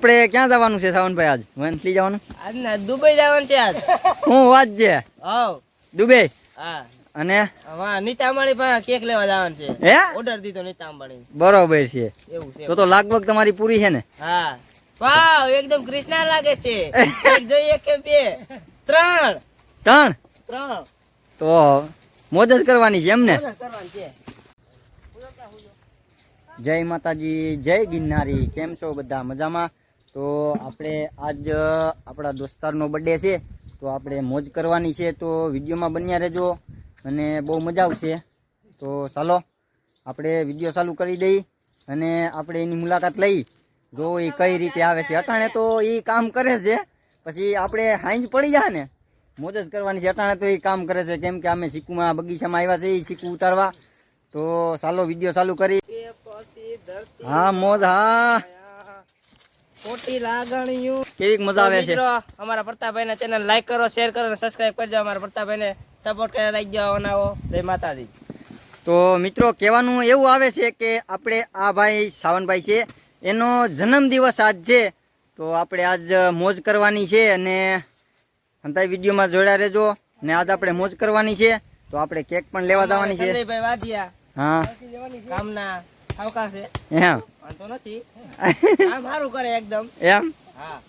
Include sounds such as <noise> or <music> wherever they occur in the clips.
આપણે ક્યાં જવાનું છે સાવનભાઈ આજ? વંથલી જવાનું? આજ ના દુબઈ જવાનું છે આજ. હું વાત છે? હાવ. દુબઈ? હા. અને? હા નીતા અંબાણી પાસે કેક લેવા જવાનું છે. હે? ઓર્ડર દીધો નીતા અંબાણી બરોબર છે. એવું છે. તો તો લાગભગ તમારી પૂરી છે ને? હા. વાવ એકદમ કૃષ્ણા લાગે છે. એક જોઈએ કે બે? ત્રણ. ત્રણ? ત્રણ. તો મોજ જ કરવાની છે એમ ને? કરવાનું છે. જય માતાજી જય ગિરનારી. કેમ છો બધા? મજામાં? તો આપણે આજ આપણા દોસ્તારનો બર્થડે છે તો આપણે મોજ કરવાની છે તો વિડીયોમાં બન્યા રહેજો અને બહુ મજા આવશે. તો ચાલો આપણે વીડિયો ચાલુ કરી દઈ અને આપણે એની મુલાકાત લઈ જો એ કઈ રીતે આવે છે અટાણે તો એ કામ કરે છે પછી આપણે હાંજ પડી જાય ને મોજ જ કરવાની છે અટાણે તો એ કામ કરે છે કેમ કે અમે સિક્કુમાં બગીચામાં આવ્યા છે એ સિક્કુ ઉતારવા. તો ચાલો વીડિયો ચાલુ કરી હા મોજ હા. ખોટી લાગણીઓ. કેવી મજા આવે છે? અમારા પ્રતાપભાઈ ના ચેનલ લાઈક કરો શેર કરો અને સબસ્ક્રાઇબ કરજો. અમારા પ્રતાપભાઈ ને સપોર્ટ કરી રાખી જાઓ બનાવો જય માતાજી. તો મિત્રો કહેવાનું એવું આવે છે કે આપણે આ ભાઈ સાવનભાઈ છે. એનો જન્મદિવસ આજ છે. તો આપણે આજ મોજ કરવાની છે અને અંતાઈ વિડીયોમાં જોડ્યા રહેજો. ને આજ આપણે મોજ કરવાની છે. તો આપણે કેક પણ લેવા જવાની છે. હા. કામના. છે. એમ? વાંધો નથી. કામ સારું કરે એકદમ. એમ? હા.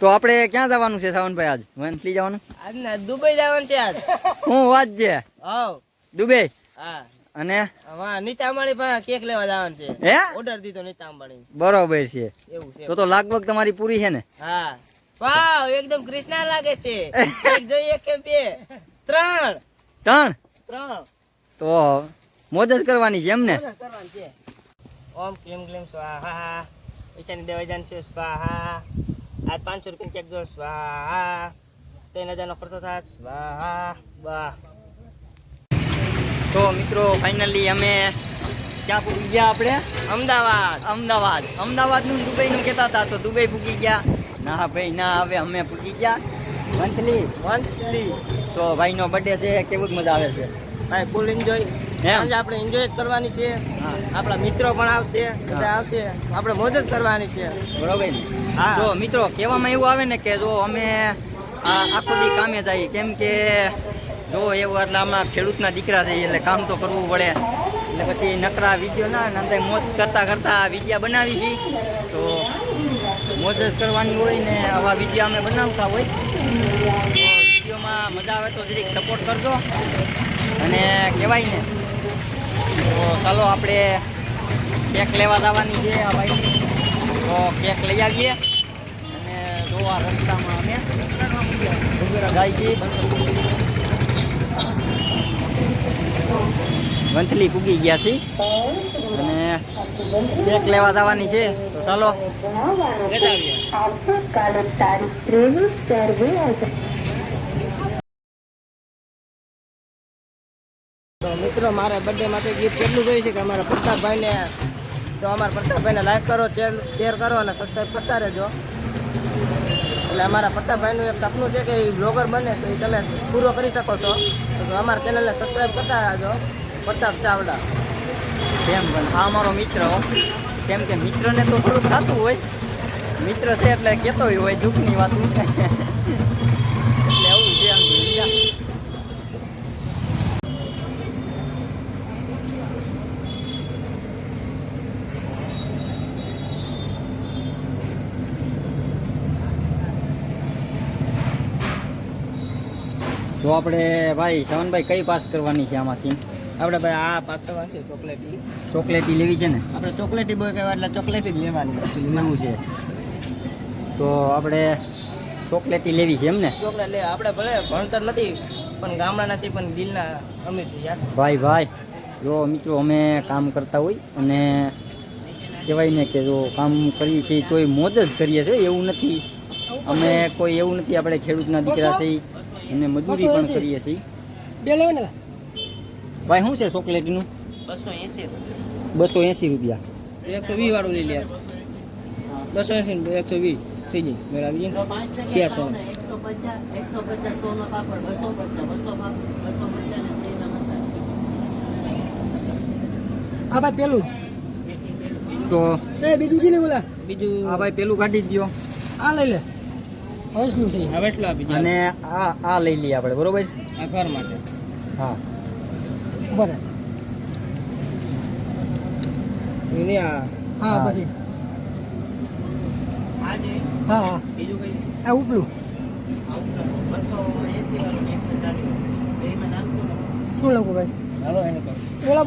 તો આપણે ક્યાં જવાનું છે સાવનભાઈ આજ? વંથલી જવાનું? આજ ના દુબઈ જવાનું છે આજ. હું વાત છે? હાવ. દુબઈ? હા. અને? હા નીતા અંબાણી પાસે કેક લેવા જવાનું છે. હે? ઓર્ડર દીધો નીતા અંબાણી બરોબર છે. એવું છે. તો તો લાગભગ તમારી પૂરી છે ને? હા. વાવ એકદમ કૃષ્ણા લાગે છે. <laughs> એક જોઈએ કે બે? ત્રણ. ત્રણ? ત્રણ. તો મોજ જ કરવાની છે એમ ને? ઓમ ક્લીમ ક્લીમ સ્વાહા. ઈશાની દેવજાન છે સ્વાહા. આજ પાંચસો રૂપિયા કેક જો સ્વાહા. ત્રણ હજારનો ખર્ચો થાય સ્વાહા. વાહ. તો મિત્રો ફાઇનલી અમે ક્યાં પૂગી ગયા આપણે? અમદાવાદ. અમદાવાદ. અમદાવાદનું દુબઈનું કહેતા હતા તો દુબઈ પૂગી ગયા. ના ભાઈ ના હવે અમે પૂગી ગયા. મંથલી મંથલી તો ભાઈનો બર્થડે છે કેવું મજા આવે છે? ભાઈ ફૂલ એન્જોય સાંજે આપણે એન્જોય જ કરવાની છે. આપણા મિત્રો પણ આવશે બધા આવશે. આપણે મોજ જ કરવાની છે. બરોબર હા. જો મિત્રો કહેવામાં એવું આવે ને કે જો અમે આ આખો દી કામે જઈએ કેમ કે જો એવું એટલે આમાં ખેડૂતના દીકરા છે એટલે કામ તો કરવું પડે. એટલે પછી નકરા વીડિયો ના અંદર મોજ કરતા કરતાં વિડીયા બનાવી છીએ તો મોજ જ કરવાની હોય ને આવા વિડીયા અમે બનાવતા હોય. વિડીયોમાં મજા આવે તો જરીક સપોર્ટ કરજો. અને કહેવાય ને તો ચાલો આપણે કેક લેવા જવાની છે આ ભાઈ. તો કેક લઈ આવીએ. અને જોવા રસ્તામાં અમે જાય છીએ. વંથલી પૂગી ગયા છીએ. અને કેક લેવા જવાની છે. ચાલો. તારીખ ત્રેવીસ મિત્રો, મારે બર્થડે માટે ગિફ્ટ કેટલું જોઈએ છે કે અમારા પ્રતાપભાઈને? તો અમારા પ્રતાપભાઈને લાઈક કરો શેર કરો અને સબસ્ક્રાઈબ કરતા રહેજો. એટલે અમારા પ્રતાપભાઈનું એક સપનું છે કે એ બ્લોગર બને તો એ તમે પૂરો કરી શકો છો. તો અમારા ચેનલને સબસ્ક્રાઈબ કરતા રહેજો. પ્રતાપ ચાવડા. કેમ હા અમારો મિત્ર. કેમ કે મિત્રને તો થોડું થતું હોય. મિત્ર છે એટલે કહેતો હોય, દુઃખની વાતું એટલે એવું છે આમ સમજ્યા? તો આપણે ભાઈ શવનભાઈ કઈ પાસ કરવાની છે આમાંથી? આપણે ભાઈ આ પાસ કરવાનું છે ચોકલેટી ચોકલેટી લેવી છે ને? આપણે ચોકલેટી બોય કહેવાય એટલે ચોકલેટી જ લેવાની લેવું છે. તો આપણે ચોકલેટી લેવી છે એમ ને? ચોકલેટ લે આપણે ભલે ભણતર નથી પણ ગામડાના છે પણ દિલના અમે છે યાર. ભાઈ ભાઈ જો મિત્રો અમે કામ કરતા હોય અને કહેવાય ને કે જો કામ કરીએ છીએ તોય મોજ જ કરીએ છીએ એવું નથી. અમે કોઈ એવું નથી આપણે ખેડૂતના દીકરા છીએ. અને મજૂરી પણ કરીએ છીએ. ભાઈ શું છે ચોકલેટનું? બસો એંસી બસો એંસી રૂપિયા. એકસો વીસ વાળું લઈ લે. બસો એંસી એકસો વીસ. થઈ જાય મેળ આવી જાય ને? શેર ફોન આ ભાઈ પેલું જ. તો એ બીજું જી ને બોલા. બીજું આ ભાઈ પેલું કાઢી જ ગયો આ લઈ લે. હર્ષનું છે. હવે આપી દો. અને આ આ લઈ લઈએ આપણે બરોબર? આ ઘર માટે. હા. બરાબર. એની આ હા. પછી. હા હા. બીજું કઈ? આ ઉપલું. શું લખું ભાઈ? હાલો એનું ઓલા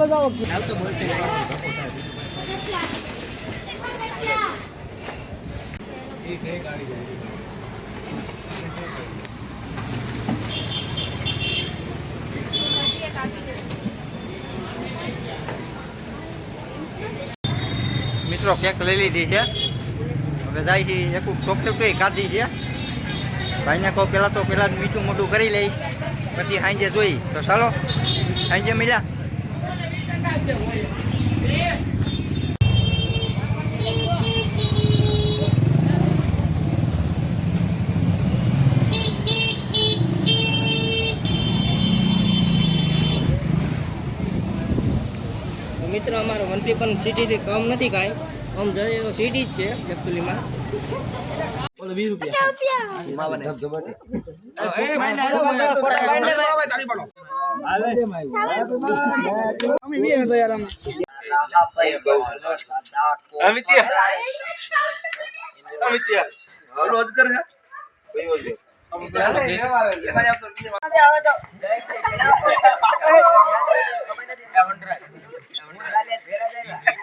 મિત્રો કેક લઈ લીધી છે. હવે જાય છે, એક ચોકલેટ ખાધી છે. ભાઈને કહો, પેલા તો પેલા જ મીઠું મોટું કરી લઈ, પછી સાંજે જોઈ. તો ચાલો, સાંજે મળ્યા. મિત્ર, અમારો વનપી પણ સિટીથી કામ નથી કાંઈ. આમ જોઈએ એવો સિટી જ છે એકચુઅલીમાં બોલો Gracias. <laughs>